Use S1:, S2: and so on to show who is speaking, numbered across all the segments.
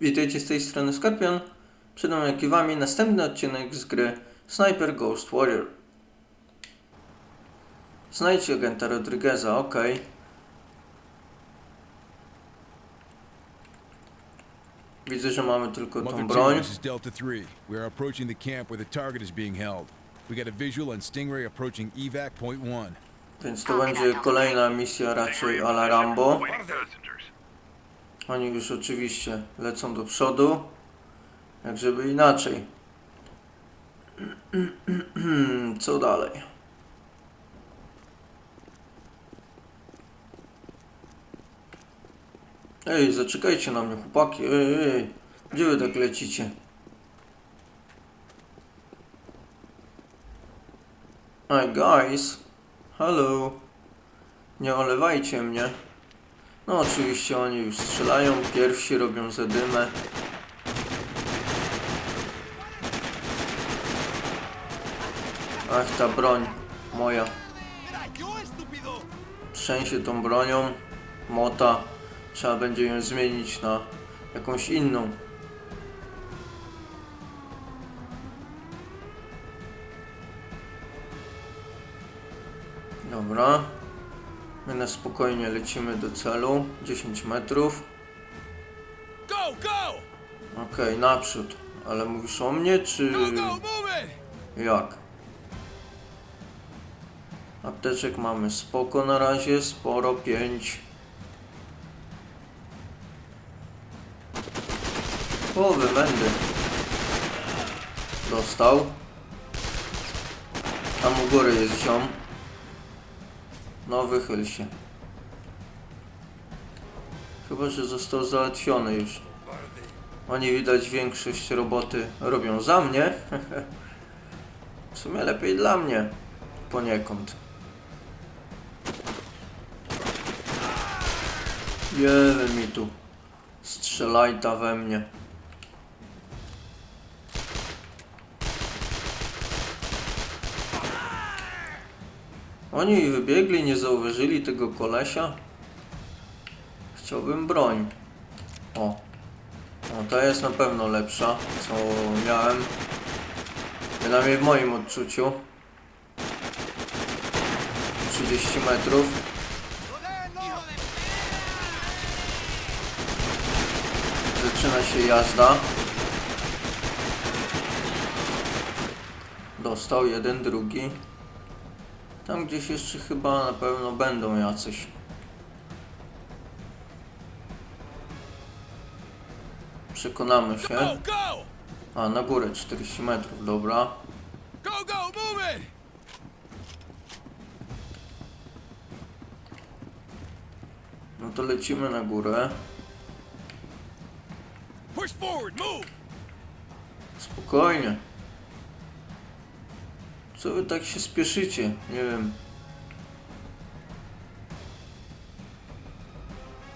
S1: Witajcie z tej strony Skorpion. Przed nami jak i wami następny odcinek z gry Sniper Ghost Warrior. Znajdźcie agenta Rodrigueza, ok. Widzę, że mamy tylko
S2: Mother
S1: tą
S2: 2,
S1: broń.
S2: this is Delta 3. We are approaching the camp where the target is being held. We got a visual on Stingray approaching evac point 1.
S1: Więc to będzie kolejna misja raczej a la Rambo. Oni już oczywiście lecą do przodu. Jak żeby inaczej. Co dalej? Ej, zaczekajcie na mnie, chłopaki. Ej, ej, gdzie wy tak lecicie? Hi guys. Hello. Nie olewajcie mnie. No oczywiście oni już strzelają, pierwsi robią zadymę. Ach, ta broń moja. Trzęsie tą bronią. Mota. Trzeba będzie ją zmienić na jakąś inną. Dobra. My na spokojnie lecimy do celu. 10 metrów.
S2: Go, go!
S1: Okej, naprzód. Ale mówisz o mnie, czy jak? Apteczek mamy spoko na razie, sporo, 5. O, wybędy. Dostał. Tam u góry jest ziom. No, wychyl się. Chyba, że został załatwiony już. Oni widać większość roboty robią za mnie. w sumie lepiej dla mnie. Poniekąd. Jemy mi tu. Strzelajta we mnie. Oni wybiegli, nie zauważyli tego kolesia. Chciałbym broń. O. No ta jest na pewno lepsza, co miałem. Przynajmniej w moim odczuciu. 30 metrów. Zaczyna się jazda. Dostał jeden, drugi. Tam gdzieś jeszcze chyba na pewno będą jacyś. Przekonamy się. A, na górę 40 metrów, dobra. No to lecimy na górę. Spokojnie. Co wy tak się spieszycie? Nie wiem.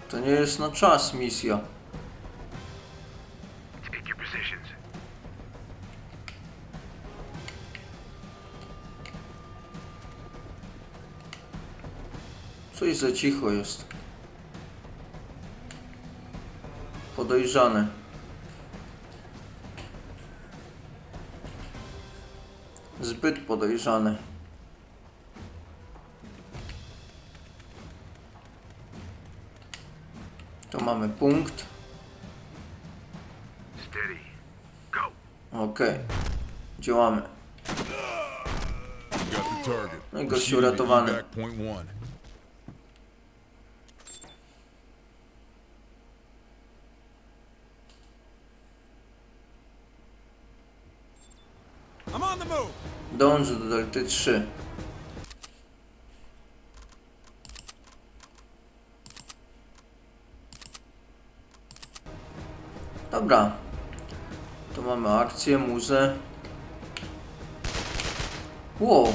S1: To nie jest na czas misja. Coś za cicho jest. Podejrzane. Zbyt podejrzane. Tu mamy punkt. Okej. Działamy.
S2: The target.
S1: No i gościu uratowany.
S2: evac point 1. I'm on the move!
S1: Dąż do delty 3. Dobra. Tu mamy akcję, muzę. Wow.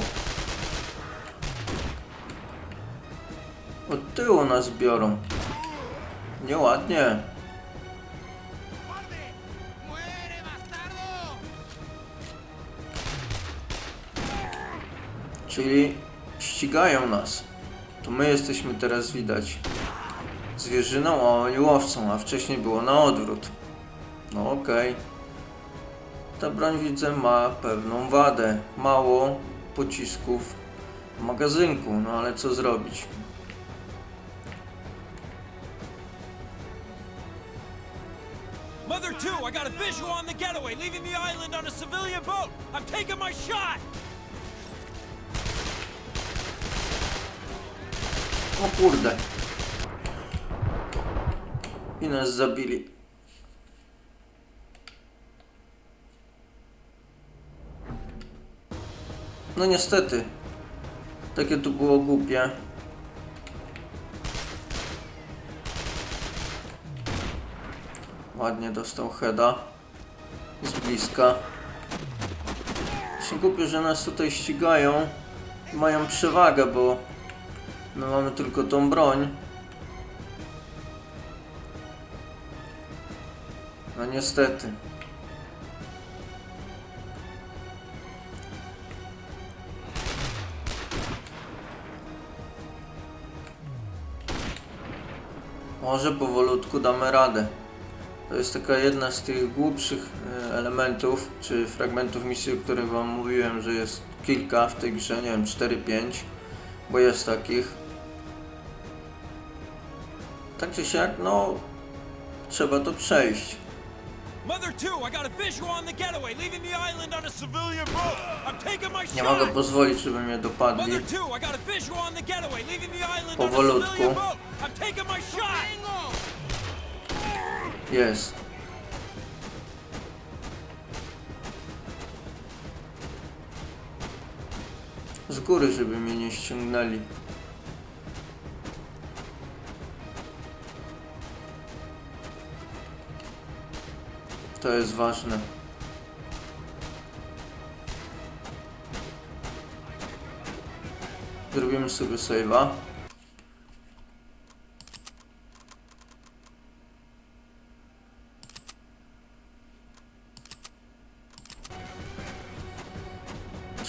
S1: Od tyłu nas biorą. Nieładnie. Czyli ścigają nas. To my jesteśmy teraz widać zwierzyną, a oni łowcą, a wcześniej było na odwrót. No okej. Ta broń widzę ma pewną wadę. Mało pocisków w magazynku, no ale co zrobić?
S2: Mother 2, I got a visual on the getaway, leaving the island on a civilian boat. I'm taking my shot.
S1: O kurde. I nas zabili. No niestety. Takie tu było głupie. Ładnie dostał heada. Z bliska. Się głupie, że nas tutaj ścigają. Mają przewagę, bo My mamy tylko tą broń. No niestety. Może powolutku damy radę. To jest taka jedna z tych głupszych e, elementów, czy fragmentów misji, o których wam mówiłem, że jest kilka w tej grze, nie wiem, 4-5 bo jest takich. Tak czy siak, no trzeba to przejść.
S2: Mother 2, I got a visual on the
S1: Z góry, żeby mnie nie ściągnęli. To jest ważne. Zrobimy sobie save'a.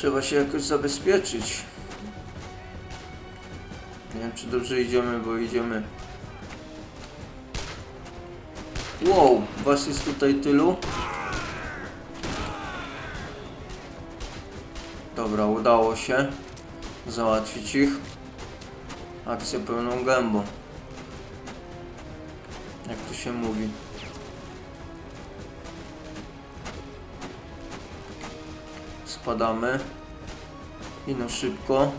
S1: Trzeba się jakoś zabezpieczyć. Nie wiem, czy dobrze idziemy, bo idziemy. Wow, was jest tutaj tylu. Dobra, udało się załatwić ich. Akcja pełną gębą. Jak to się mówi. Spadamy. I no szybko.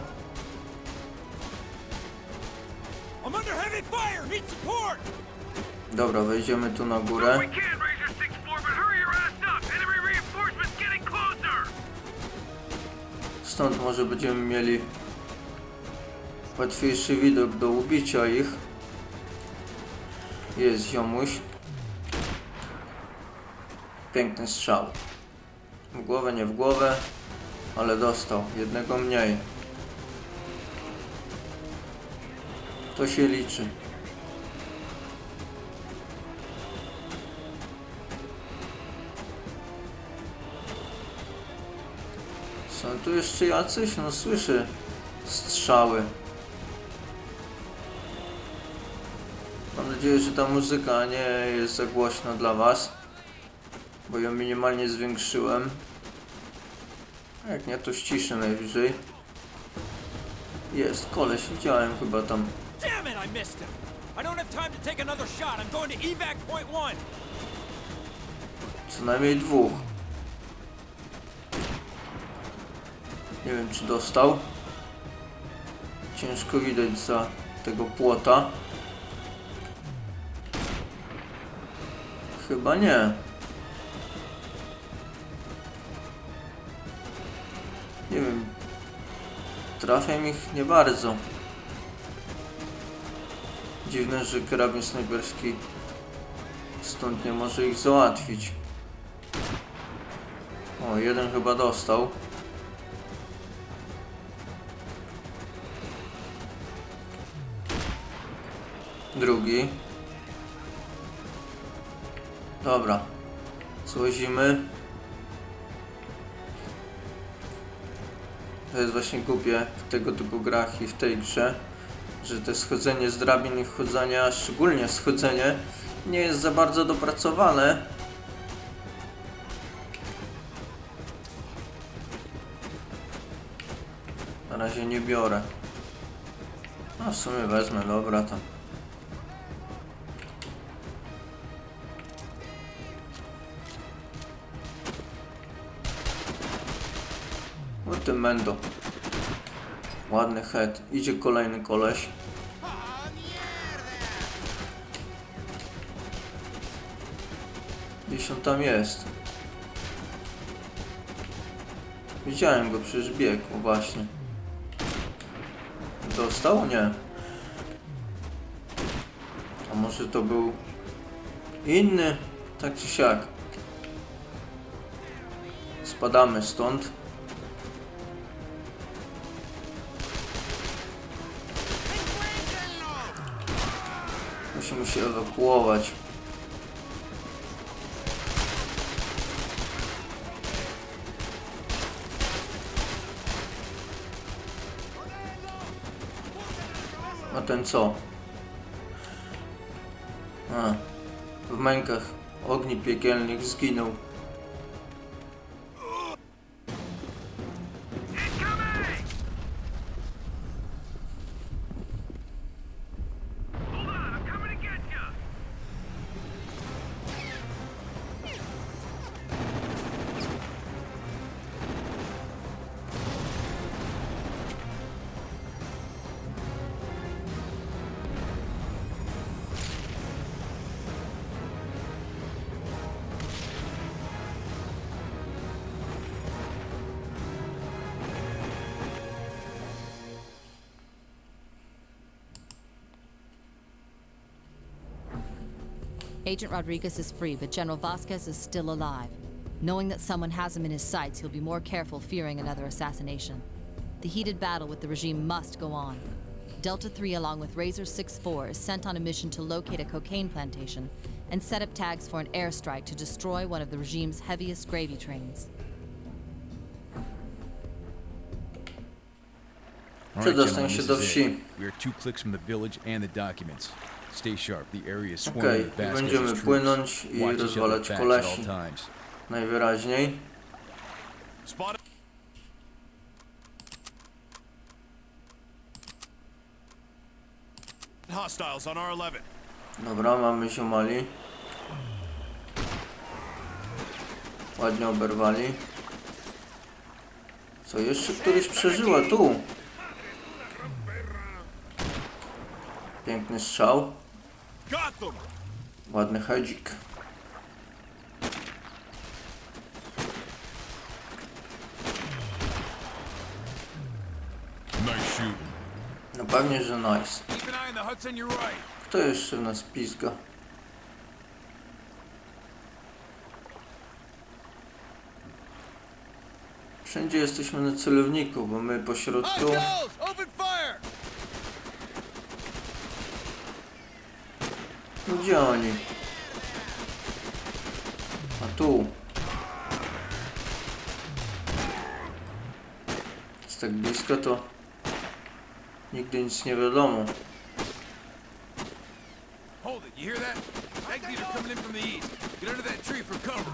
S1: Dobra, wejdziemy tu na górę.
S3: Closer.
S1: Stąd może będziemy mieli łatwiejszy widok do ubicia ich. Jest ziomuś. Piękny strzał. W głowę, nie w głowę, ale dostał. Jednego mniej. To się liczy. Są tu jeszcze jacyś? No słyszę strzały. Mam nadzieję, że ta muzyka nie jest za głośna dla was. Bo ją minimalnie zwiększyłem. Jak nie, to ściszę najwyżej. Jest, koleś, widziałem chyba tam.
S2: Damn it, I missed him. I don't have time to take another shot. I'm going to evac point one.
S1: Co najmniej dwóch. Nie wiem, czy dostał. Ciężko widać za tego płota. Chyba nie. Nie Trafiam ich nie bardzo. Dziwne, że karabin snajperski stąd nie może ich załatwić. O, jeden chyba dostał. Drugi. Dobra. Złozimy. To jest właśnie głupie w tego typu grach i w tej grze, że te schodzenie z drabin i wchodzenie, a szczególnie schodzenie, nie jest za bardzo dopracowane. Na razie nie biorę. No w sumie wezmę, dobra tam. O ty mendo. Ładny head. Idzie kolejny koleś. Gdzieś on tam jest. Widziałem go, przecież biegł, właśnie. Dostał? Nie. A może to był inny? Tak czy siak. Spadamy stąd. Musimy się ewakuować. A ten co? A, w mękach ogni piekielnych zginął.
S4: Agent Rodriguez is free, but General Vasquez is still alive. Knowing that someone has him in his sights, he'll be more careful fearing another assassination. The heated battle with the regime must go on. Delta 3, along with Razor 6-4, is sent on a mission to locate a cocaine plantation and set up tags for an airstrike to destroy one of the regime's heaviest gravy trains.
S2: All right,
S1: Przedostań
S2: gentlemen,
S1: się
S2: this
S1: do
S2: is
S1: wsi.
S2: We are two clicks from the village and the documents. Stay sharp. The area is swarming
S1: Okej,
S2: with
S1: i
S2: Vasquez's
S1: będziemy płynąć i rozwalać kolesi.
S2: all times.
S1: Najwyraźniej.
S5: Hostiles on R11.
S1: Dobra, mamy ziomali. Ładnie oberwali. Co, jeszcze któryś przeżyła tu. Piękny strzał. Ładny
S2: shooting.
S1: No pewnie, że nice. Kto jeszcze w nas pizga? Wszędzie jesteśmy na celowniku, bo my po Gdzie oni? A tu. Jest tak blisko to nigdy nic nie wiadomo.
S5: Hold it, you hear that? Coming in from the east. Get under that tree for cover.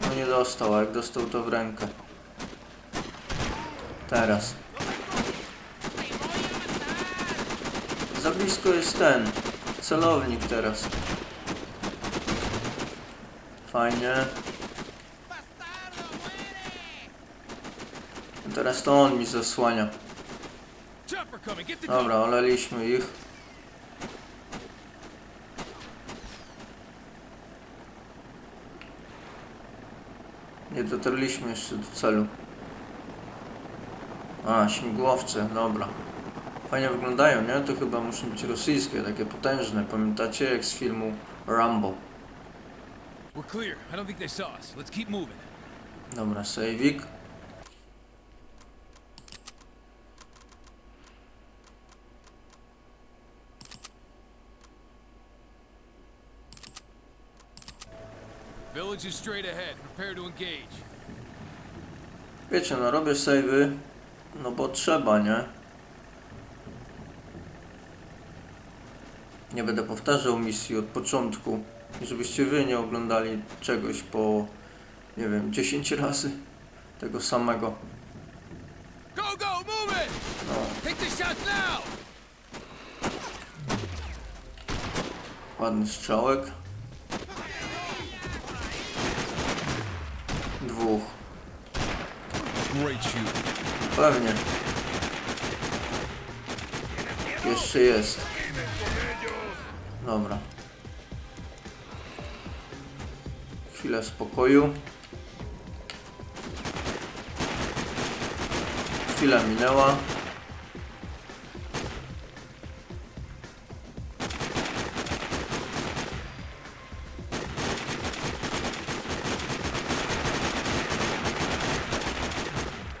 S1: No nie dostał, a jak dostał to w rękę. Teraz. Blisko jest ten. Celownik teraz. Fajnie. Teraz to on mi zasłania. Dobra, oleliśmy ich. Nie dotarliśmy jeszcze do celu. A, śmigłowce, dobra. Fajnie wyglądają, nie? To chyba muszą być rosyjskie, takie potężne. Pamiętacie jak z filmu Rambo?
S5: We're clear. I don't think they saw us. Let's keep moving.
S1: Dobra, sejwik.
S5: Village is straight ahead. Prepare to engage.
S1: Wiecie, no robię sejwy, no bo trzeba, nie? Nie będę powtarzał misji od początku, żebyście wy nie oglądali czegoś po, nie wiem, 10 razy tego samego.
S2: go! Move it! Take the shots now!
S1: Ładny strzałek. Dwóch.
S2: Great shoot.
S1: Pewnie. Jeszcze jest. Dobra. Chwilę spokoju. Chwila minęła.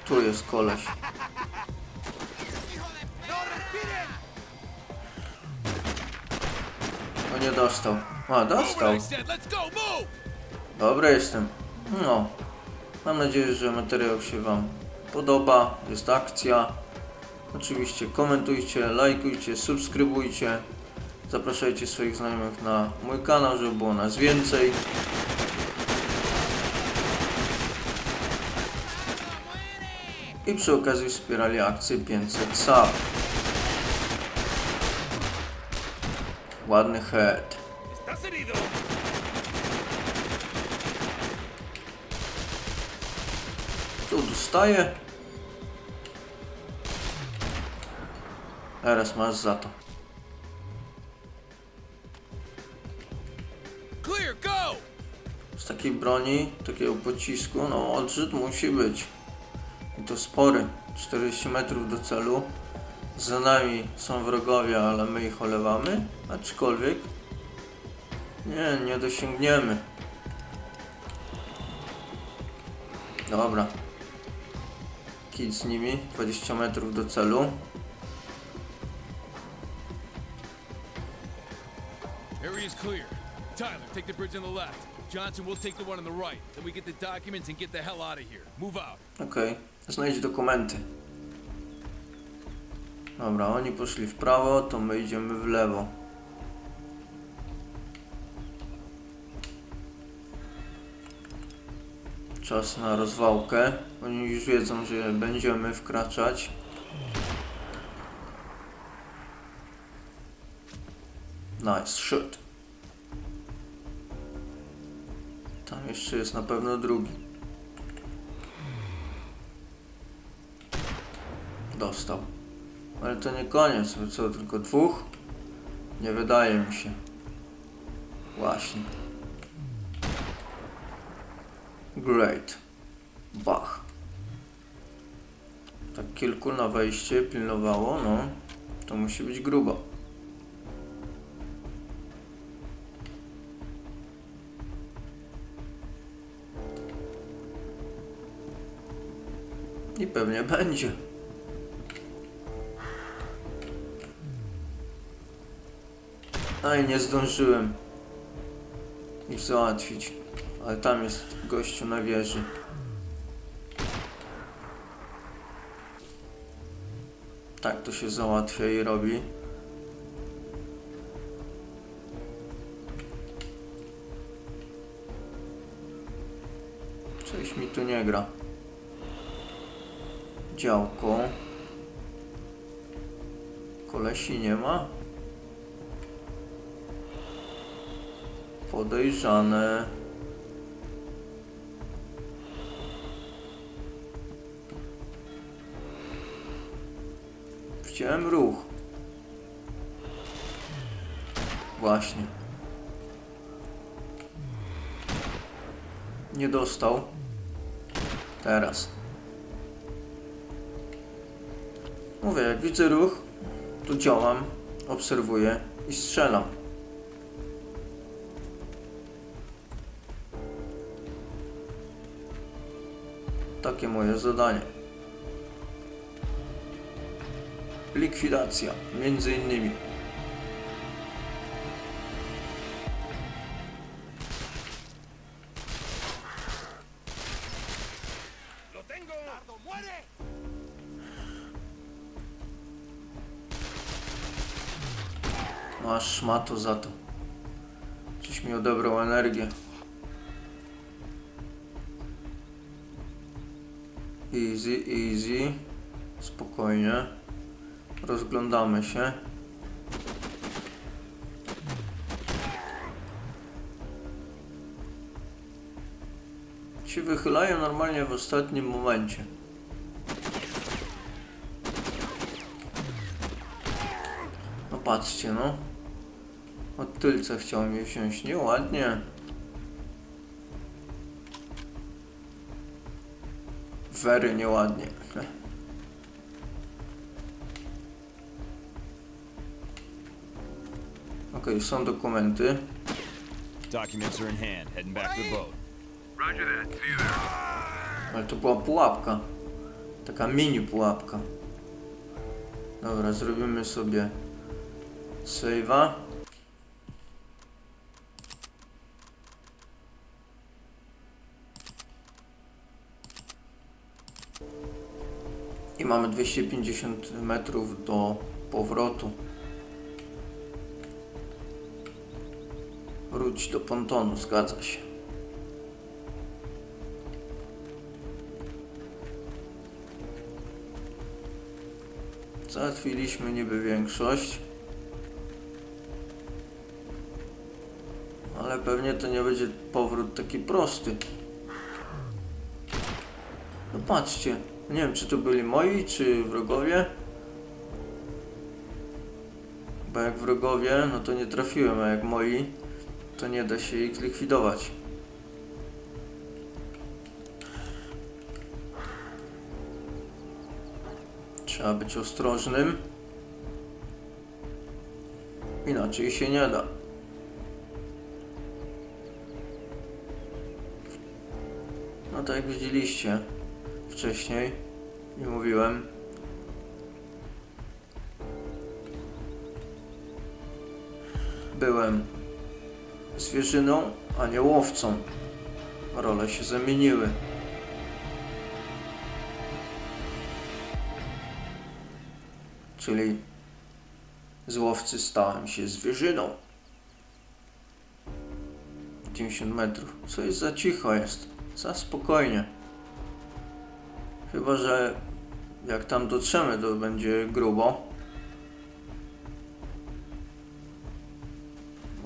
S1: Tu jest koleś. Nie dostał. A,
S2: Do
S1: dostał. Dobra jestem. No. Mam nadzieję, że materiał się Wam podoba. Jest akcja. Oczywiście komentujcie, lajkujcie, subskrybujcie. Zapraszajcie swoich znajomych na mój kanał, żeby było nas więcej. I przy okazji wspierali akcję 500 sub. Ładny head. Tu dostaję. Teraz masz za to.
S2: Clear, go!
S1: Z takiej broni, takiego pocisku, no odrzut musi być. I to spory. 40 metrów do celu. Za nami są wrogowie, ale my ich olewamy. Aczkolwiek nie, nie dosięgniemy. Dobra. Kit z nimi, 20 metrów do celu.
S2: Area is clear. Tyler, take the bridge on the left. Johnson, we'll take the one on the right. Then we get the documents and get the hell out of here. Move out.
S1: Okej, znajdź dokumenty. Dobra, oni poszli w prawo, to my idziemy w lewo. Czas na rozwałkę. Oni już wiedzą, że będziemy wkraczać. Nice shot. Tam jeszcze jest na pewno drugi. Dostał. Ale to nie koniec, bo co, tylko dwóch? Nie wydaje mi się. Właśnie. Great. Bach. Tak kilku na wejście pilnowało, no. To musi być grubo. I pewnie będzie. I nie zdążyłem ich załatwić. Ale tam jest gościu na wieży. Tak to się załatwia i robi. Coś mi tu nie gra. Działko. Kolesi nie ma? Podejrzane. Widziałem ruch. Właśnie. Nie dostał. Teraz. Mówię, jak widzę ruch, to działam, obserwuję i strzelam. Takie moje zadanie. Likwidacja, między innymi. Masz szmato za to. Czyś mi odebrał energię. Easy, easy. Spokojnie. Rozglądamy się. Się wychylają normalnie w ostatnim momencie. No patrzcie, no. Od tylca chciał mnie wziąć. Nieładnie. Very nieładnie. Okej, są dokumenty.
S5: Documents are in hand, heading back to the boat.
S6: Roger that. See you there.
S1: Ale to była pułapka. Taka mini pułapka. Dobra, zrobimy sobie save'a. Mamy 250 metrów do powrotu. Wróć do pontonu, zgadza się. Załatwiliśmy niby większość. Ale pewnie to nie będzie powrót taki prosty. No patrzcie, nie wiem czy to byli moi, czy wrogowie. Bo jak wrogowie, no to nie trafiłem, a jak moi, to nie da się ich zlikwidować. Trzeba być ostrożnym. Inaczej się nie da. No tak jak widzieliście wcześniej i mówiłem. Byłem zwierzyną, a nie łowcą. Role się zamieniły. Czyli z łowcy stałem się zwierzyną. 90 metrów. Co jest za cicho jest? Za spokojnie. Chyba, że jak tam dotrzemy, to będzie grubo.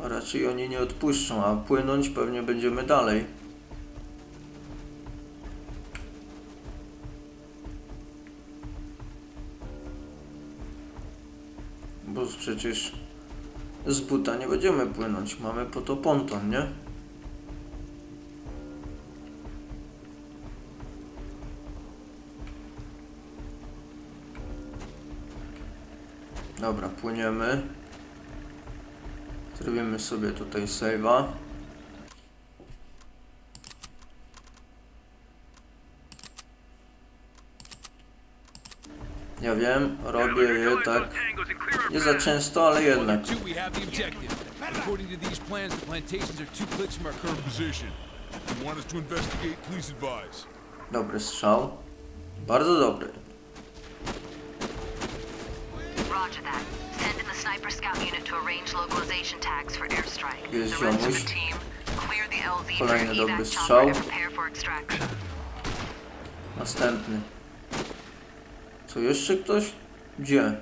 S1: A raczej oni nie odpuszczą, a płynąć pewnie będziemy dalej. Bo przecież z buta nie będziemy płynąć. Mamy po to ponton, nie? Dobra, płyniemy. Zrobimy sobie tutaj save'a. Ja wiem, robię je tak nie za często, ale jednak.
S2: According to these plans, the plantations are two clicks from our current
S7: position. If you want us to investigate, please advise.
S1: Dobry strzał. Bardzo dobry.
S8: Roger that. Send in the sniper scout unit to arrange localization tags for airstrike.
S1: Jest
S8: the rest of
S1: ziomuś.
S8: the team, clear the LZ
S1: Kolejny
S8: for
S1: dobry
S8: evac
S1: strzał.
S8: chopper and prepare for extraction.
S1: Następny. Co jeszcze ktoś? Gdzie?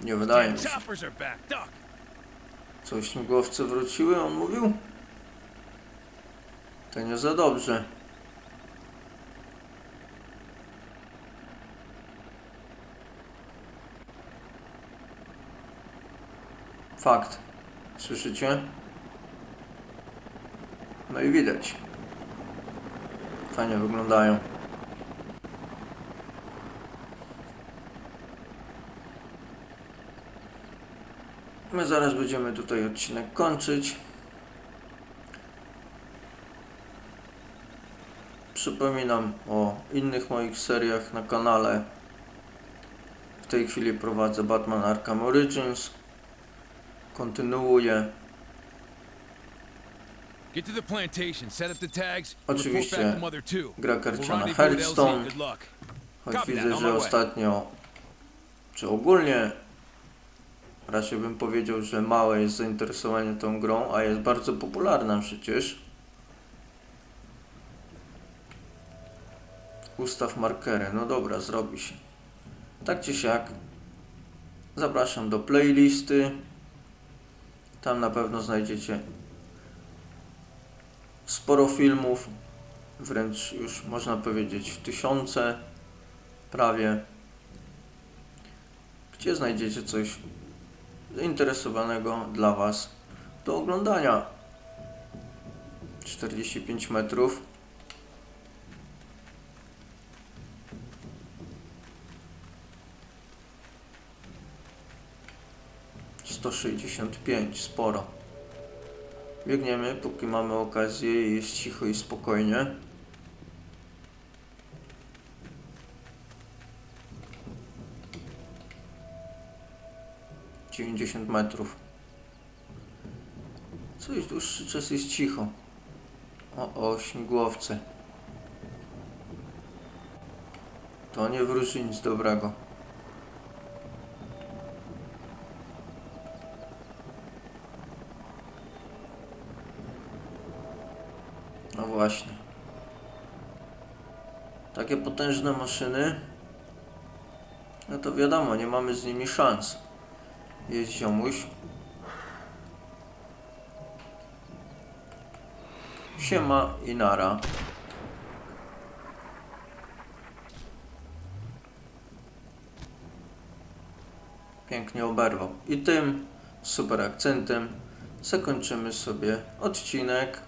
S1: Nie wydaje mi się.
S2: Choppers are back. Duck.
S1: Co, śmigłowce wróciły, on mówił? To nie za dobrze. Fakt. Słyszycie? No i widać. Fajnie wyglądają. My zaraz będziemy tutaj odcinek kończyć. Przypominam o innych moich seriach na kanale. W tej chwili prowadzę Batman Arkham Origins. Kontynuuję.
S2: Get to the plantation, set up the tags, and report
S1: Oczywiście
S2: back to Mother 2.
S1: gra karciana. Hearthstone. Choć widzę, że ostatnio, czy ogólnie, raczej bym powiedział, że małe jest zainteresowanie tą grą, a jest bardzo popularna przecież. Ustaw markery. No dobra, zrobi się. Tak czy siak. Zapraszam do playlisty. Tam na pewno znajdziecie sporo filmów. Wręcz już można powiedzieć tysiące prawie. Gdzie znajdziecie coś zainteresowanego dla Was do oglądania. 45 metrów. Sto sześćdziesiąt pięć, sporo. Biegniemy, póki mamy okazję i jest cicho i spokojnie. Dziewięćdziesiąt metrów. Coś dłuższy czas jest cicho. O, o, śmigłowce. To nie wróży nic dobrego. Właśnie. Takie potężne maszyny. No to wiadomo, nie mamy z nimi szans. Jest ziomuś. Siema i nara. Pięknie oberwał. I tym super akcentem zakończymy sobie odcinek.